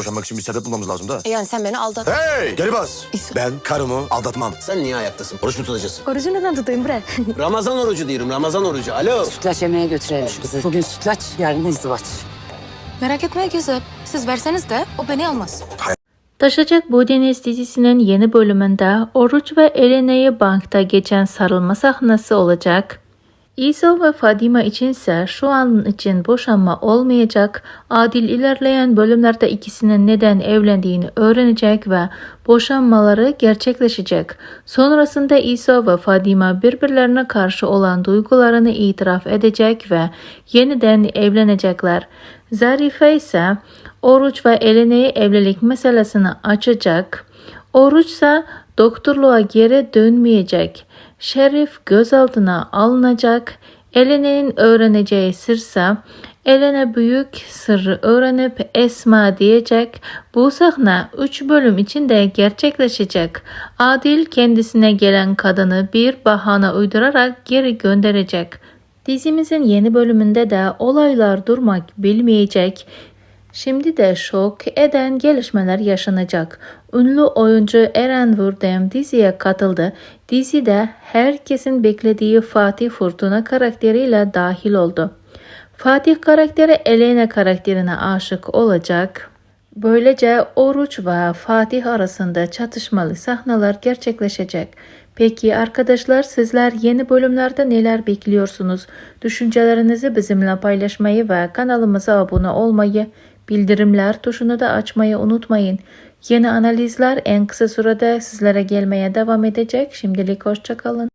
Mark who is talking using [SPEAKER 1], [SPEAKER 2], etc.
[SPEAKER 1] Boşanmak için bir sebep bulmamız lazım da.
[SPEAKER 2] Yani sen beni aldat.
[SPEAKER 1] Hey! Geri bas. Ben karımı aldatmam.
[SPEAKER 3] Sen niye ayaktasın? Oruç mu tutacaksın?
[SPEAKER 2] Orucu neden tutayım bre?
[SPEAKER 3] Ramazan orucu diyorum, Ramazan orucu. Alo.
[SPEAKER 4] Sütlaç yemeğe götürelim şu kızı. Bugün sütlaç, yarın izdivaç.
[SPEAKER 2] Merak etme güzel. Siz verseniz de o beni almaz.
[SPEAKER 5] Taşacak Bu Deniz dizisinin yeni bölümünde Oruç ve Elena'yı bankta geçen sarılma sahnesi olacak. İsa ve Fadima içinse şu an için boşanma olmayacak. Adil ilerleyen bölümlerde ikisinin neden evlendiğini öğrenecek ve boşanmaları gerçekleşecek. Sonrasında İsa ve Fadima birbirlerine karşı olan duygularını itiraf edecek ve yeniden evlenecekler. Zarife ise Oruç ve Elena'yı evlilik meselesini açacak. Oruç ise doktorluğa geri dönmeyecek. Şerif gözaltına alınacak. Elena'nın öğreneceği sırsa Elena büyük sırrı öğrenip Esma diyecek. Bu sahne 3 bölüm içinde gerçekleşecek. Adil kendisine gelen kadını bir bahane uydurarak geri gönderecek. Dizimizin yeni bölümünde de olaylar durmak bilmeyecek. Şimdi de şok eden gelişmeler yaşanacak. Ünlü oyuncu Eren Vurdem diziye katıldı. Dizide herkesin beklediği Fatih Fırtına karakteriyle dahil oldu. Fatih karakteri Elena karakterine aşık olacak. Böylece Oruç ve Fatih arasında çatışmalı sahneler gerçekleşecek. Peki arkadaşlar sizler yeni bölümlerde neler bekliyorsunuz? Düşüncelerinizi bizimle paylaşmayı ve kanalımıza abone olmayı, bildirimler tuşunu da açmayı unutmayın. Yeni analizler en kısa sürede sizlere gelmeye devam edecek. Şimdilik hoşçakalın.